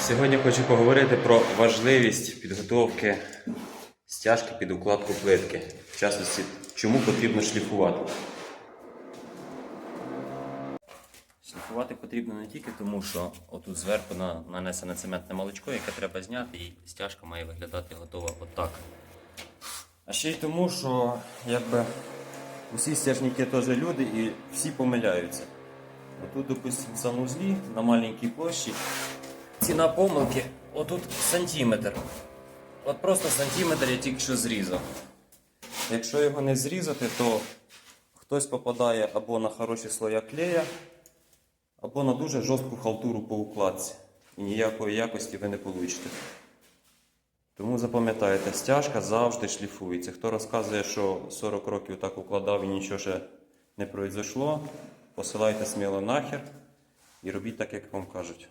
Сьогодні хочу поговорити про важливість підготовки стяжки під укладку плитки. В частності, чому потрібно шліфувати. Шліфувати потрібно не тільки тому, що отут зверху нанесене цементне молочко, яке треба зняти, і стяжка має виглядати готова отак. А ще й тому, що якби усі стяжники теж люди і всі помиляються. Отут, допустимо, в санузлі на маленькій площі ціна помилки отут сантиметр. От просто сантиметр я тільки що зрізав. Якщо його не зрізати, то хтось попадає або на хороші слоя клея, або на дуже жорстку халтуру по укладці. І ніякої якості ви не получите. Тому запам'ятайте, стяжка завжди шліфується. Хто розказує, що 40 років так укладав і нічого ще не произошло, посилайте сміло нахер і робіть так, як вам кажуть.